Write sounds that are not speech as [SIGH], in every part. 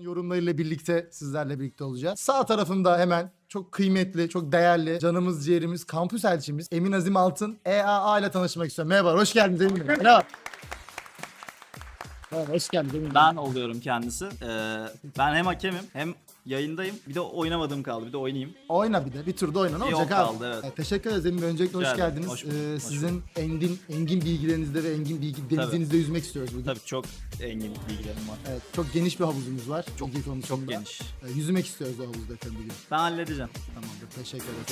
yorumlarıyla birlikte sizlerle birlikte olacağız. Sağ tarafımda hemen çok kıymetli, çok değerli canımız ciğerimiz, kampüs elçimiz Emin Azim Altın EAA ile tanışmak istiyorum. Merhaba, hoş geldiniz Emin Bey. Merhaba. Merhaba, hoş geldiniz Emin. Ben oluyorum kendisi. Ee, ben hem hakemim hem yayındayım. Bir de oynamadığım kaldı. Bir de oynayayım. Oyna bir de, bir turda oyna. Ne olacak abi? kaldı, evet. Teşekkür ederiz Emin Bey. Öncelikle hoş Rica ederim, geldiniz. hoş bulduk, Ee, hoş sizin engin engin bilgilerinizde ve engin bilgi denizinizde yüzmek istiyoruz bugün. Tabii çok engin bilgilerim var. Evet, çok geniş bir havuzumuz var. Çok, bilgi konusunda. Çok geniş. Ee, yüzmek istiyoruz o havuzda efendim bugün. Ben halledeceğim. Tamamdır. Teşekkür ederim.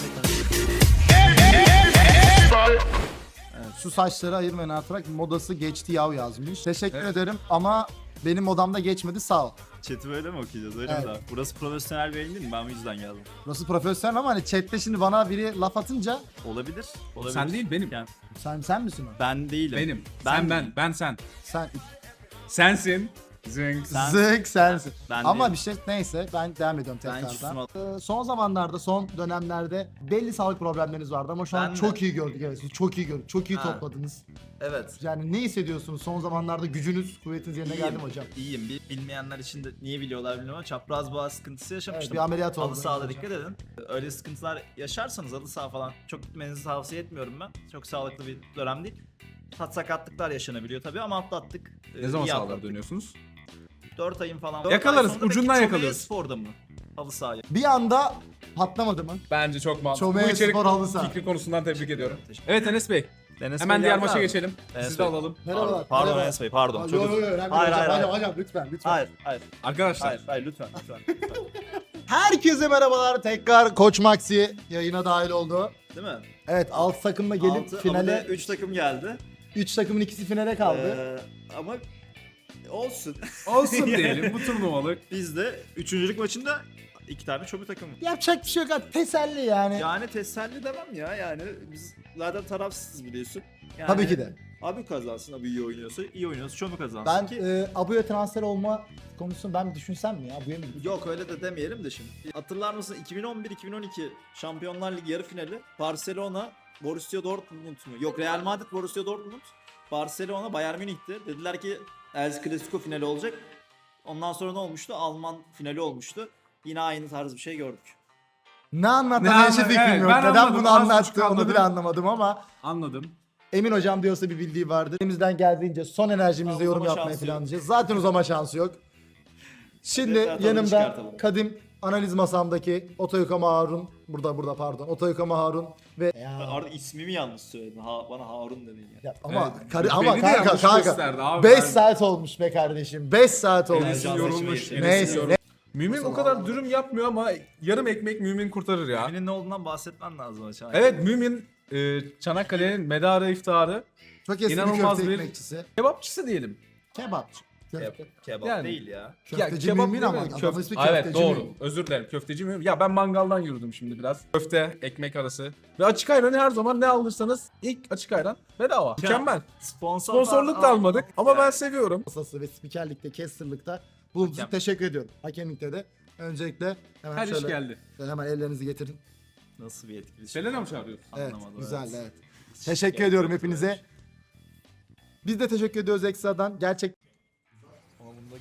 Evet, şu saçları ayırmayın artık modası geçti yav yazmış. Teşekkür ederim ama benim modamda geçmedi sağ ol. Chat'i böyle mi okuyacağız? Öyle Evet. mi daha? Burası profesyonel bir yayın değil mi? Ben bu yüzden geldim. Burası profesyonel ama hani chatte şimdi bana biri laf atınca Olabilir. Olabilir. Sen değil benim. Yani sen sen misin o? ben değilim. Benim. Ben sen ben. Ben sen. Sen Sensin. Zing. Sen- zık sensin. Ben ama değilim. bir şey neyse ben devam ediyorum Ben hiç tekrardan. Ee, son zamanlarda son dönemlerde belli sağlık problemleriniz vardı ama şu an Ben de. çok iyi gördük evet. siz Çok iyi gördük. Çok iyi Ha. topladınız. Evet. Yani ne hissediyorsunuz? Son zamanlarda gücünüz, kuvvetiniz yerine geldi mi hocam? İyiyim. Bil- Bilmeyenler için de niye biliyorlar bilmiyorum ama çapraz boğaz sıkıntısı yaşamıştım. Evet, bir ameliyat oldu. Halı sahada dikkat edin. Öyle sıkıntılar yaşarsanız halı saha falan çok gitmenizi tavsiye etmiyorum ben. Çok sağlıklı bir dönem değil. Tat sakatlıklar yaşanabiliyor tabii ama atlattık. Ee, Ne zaman iyi sağlığa atlattık. dönüyorsunuz? 4 ayın falan. Dört Yakalarız, ay ucundan yakalıyoruz. Spor'da mı? Halı sahaya. Bir anda patlamadı mı? Bence çok mantıklı. Çomea Bu içerik Spor halı saha. fikri konusundan tebrik ediyorum. Teşekkür Evet Enes Bey. Enes Hemen Bey diğer geldi maça abi. geçelim. Enes Sizi de Bey. alalım. Merhabalar. Pardon, pardon merhaba. Enes Bey pardon. Çok özür- önemli Hayır, hocam. hayır, Hocam, hayır. hocam lütfen lütfen. Hayır, hayır, Arkadaşlar. hayır, hayır, lütfen, lütfen, lütfen. [LAUGHS] Herkese merhabalar. Tekrar Koç Maxi yayına dahil oldu. Değil mi? Evet alt takımla gelip Altı, finale 3 takım geldi. 3 takımın ikisi finale kaldı. Ee, ama olsun. Olsun [LAUGHS] diyelim bu turnuvalık. Biz de üçüncülük maçında iki tane çobi takım. Yapacak bir şey yok abi. Teselli yani. Yani teselli demem ya yani biz zaten tarafsızız biliyorsun. Yani, Tabii ki de. Abi kazansın abi iyi oynuyorsa iyi oynuyorsa çobi kazansın Ben ki. e, Abu'ya transfer olma konusunu ben bir düşünsem mi ya? Abu'ya mı gideyim? Yok öyle de demeyelim de şimdi. Hatırlar mısın 2011-2012 Şampiyonlar Ligi yarı finali Barcelona Borussia Dortmund mu? Yok Real Madrid Borussia Dortmund. Barcelona Bayern Münih'ti. Dediler ki El Clasico finali olacak. Ondan sonra ne olmuştu? Alman finali olmuştu. Yine aynı tarz bir şey gördük. Ne anlattı? Ne hiçbir anla- fikrim evet, yok. ben Neden anladım, bunu az anlattı onu bile anlamadım ama Anladım. Emin hocam diyorsa bir bildiği vardır. Elimizden geldiğince son enerjimizle yorum yapmayı şansı yok. planlayacağız. Zaten uzama şansı yok. Şimdi tadını yanımda çıkartalım. kadim analiz masamdaki Otoyukama Harun. Burada burada pardon. Otoyukama Harun ve ya, Arada ismimi yanlış söyledin. Ha, bana Harun dedin ya. ya ama Evet, karı, beni ama de kanka yanlış kanka. gösterdi abi. 5 Ben- saat olmuş be kardeşim. 5 saat olmuş. Enes'in yorulmuş. neyse. Enes'in Neyse. yorulmuş. Mümin o kadar dürüm yapmıyor ama yarım ekmek mümin kurtarır ya. Senin ne olduğundan bahsetmen lazım açıkçası. Evet mümin e, Çanakkale'nin medarı iftarı Çok eski bir İnanılmaz köfte bir- ekmekçisi. kebapçısı diyelim. Kebapçı. Köfte. Kebap Yani. değil ya. Köfteci kebap mümin ama demeyelim, adamın ismi Aa, Evet köfteci doğru. mümin. Özür dilerim. Köfteci mümin. Ya ben mangaldan yürüdüm şimdi biraz. Köfte, ekmek arası. Ve açık ayranı her zaman ne alırsanız ilk açık ayran bedava. Mükemmel. Sponsor Sponsorluk da almadık ama ben seviyorum. masası ve spikerlikte, casterlıkta bulunduğunuz için Hakem. teşekkür ediyorum. Hakemlikte de öncelikle hemen Her iş şöyle geldi. hemen ellerinizi getirin. Nasıl bir etkili? Selena mı çağırıyorsun? Evet, Anlamadım, güzel evet. evet. Teşekkür ediyorum hepinize. Biz de teşekkür ediyoruz ekstradan. Gerçek Ama bunu da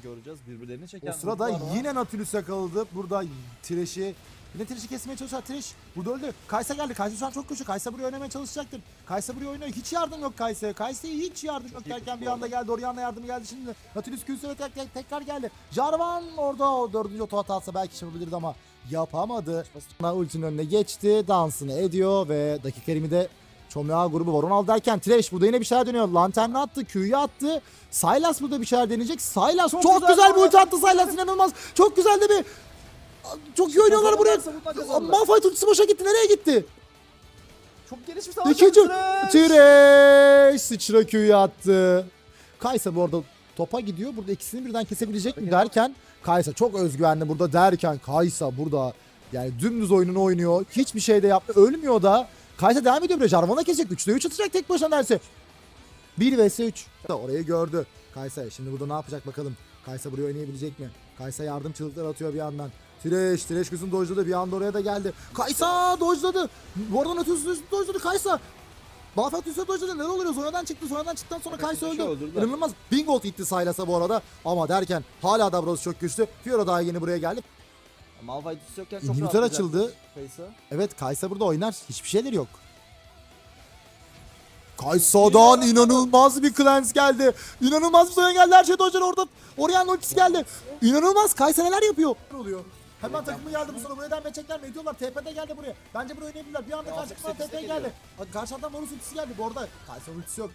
göreceğiz. Birbirlerini çeken o sırada yine Nautilus yakaladı. Burada Trash'i Yine Trash'i kesmeye çalışıyor. Trash burada öldü. Kaysa geldi. Kaysa şu an çok güçlü. Kaysa buraya oynamaya çalışacaktır. Kaysa buraya oynuyor. Hiç yardım yok Kaysa'ya. Kaysa'ya hiç yardım yok derken bir anda geldi. Orianna yardımı geldi şimdi. Nautilus ve tek, tek, tekrar geldi. Jarvan orada o dördüncü oto hatası belki yapabilirdi ama yapamadı. Ultinin önüne geçti. Dansını ediyor ve dakika 20'de Çomya grubu var. 16 derken Trash burada yine bir şeyler dönüyor. Lanternini attı, Q'yu attı. Sylas burada bir şeyler deneyecek. Sylas çok, güzel, bir ulti attı Sylas inanılmaz. Çok güzel de bir çok iyi oynuyorlar buraya. Malphite ultisi boşa gitti. Nereye gitti? Çok gelişmiş savaş İkinci. Trash sıçra Q'yu attı. Kaysa bu arada topa gidiyor. Burada ikisini birden kesebilecek mi derken Kaysa çok özgüvenli burada derken Kaysa burada yani dümdüz oyununu oynuyor. Hiçbir şey de yapmıyor. Ölmüyor da. Kaysa devam ediyor böyle. Jarvan'a kesecek. 3'te 3 atacak tek başına derse. 1 vs 3. Orayı gördü. Kaysa şimdi burada ne yapacak bakalım. Kaysa buraya oynayabilecek mi? Kaysa yardım çığlıkları atıyor bir yandan. Tireş, Tireş gözün dojladı bir anda oraya da geldi. Kaysa dojladı. Arada Nautilus dojladı Kaysa. Malphite üstüne dojladı neler oluyor? Sonradan çıktı. Sonradan çıktıktan sonra Kaysa Flash'ı öldü. İnanılmaz. Bingold gitti Sylas'a bu arada. Ama derken hala Davros çok güçlü. Fiora daha yeni buraya geldi. Malphite yokken çok İnhibitor rahat açıldı. Kaysa. Evet Kaysa burada oynar. Hiçbir şeyleri yok. Kaysa'dan inanılmaz bir cleanse geldi. İnanılmaz bir sayı geldi. Her şey dojlar orada. Orion ultisi geldi. İnanılmaz. Kaysa neler yapıyor? Ne oluyor? Hemen takımı geldi bu sırada. Buraya devam edecekler mi? Ediyorlar. TP'de geldi buraya. Bence buraya oynayabilirler. Bir anda karşılıklı sekiz TP'ye geldi. Karşıdan Morus ultisi geldi. Bu arada Kaysa ultisi yok.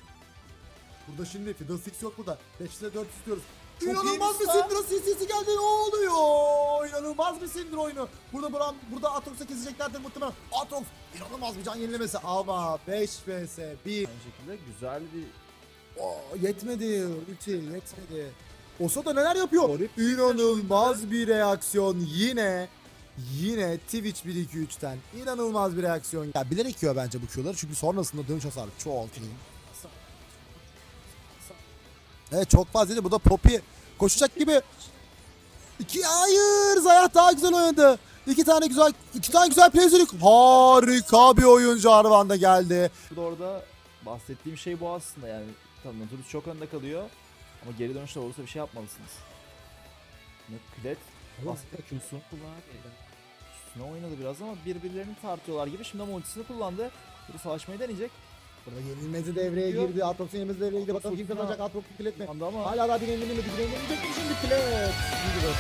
Burada şimdi Fiddlesticks yok burada. 5'te 4 istiyoruz. Çok İnanılmaz bir. Syndra CC'si geldi. Ne oluyor? İnanılmaz bir Syndra oyunu. Burada Bram, burada Aatrox'a keseceklerdir muhtemelen. Aatrox inanılmaz bir can yenilemesi ama 5 vs 1. Aynı şekilde güzel bir Oo, yetmedi. Ulti yetmedi. Osa da neler yapıyor? İnanılmaz bir reaksiyon yine. Yine Twitch 1-2-3'ten inanılmaz bir reaksiyon. Ya bilerek yiyor bence bu Q'ları çünkü sonrasında dönüş hasarı çok iyi. Evet çok fazla değil. Burada Poppy koşacak gibi. İki hayır Zayah daha güzel oynadı. İki tane güzel iki tane güzel player'lik. Harika bir oyuncu Arvan'da geldi. Orada bahsettiğim şey bu aslında yani tabii Nautilus çok önde kalıyor ama geri dönüşte olursa bir şey yapmalısınız. Nuklet aslında Q'sun üstüne oynadı biraz ama birbirlerini tartıyorlar gibi şimdi ama ultisini kullandı. Bunu savaşmayı deneyecek. Burada yenilmezi devreye girdi. Atrox'un yenilmezi devreye girdi. Bakalım kim kazanacak Atrox'un kilit mi? Hala daha. Bir yenilmeyecek mi şimdi kilit? Gidiyor.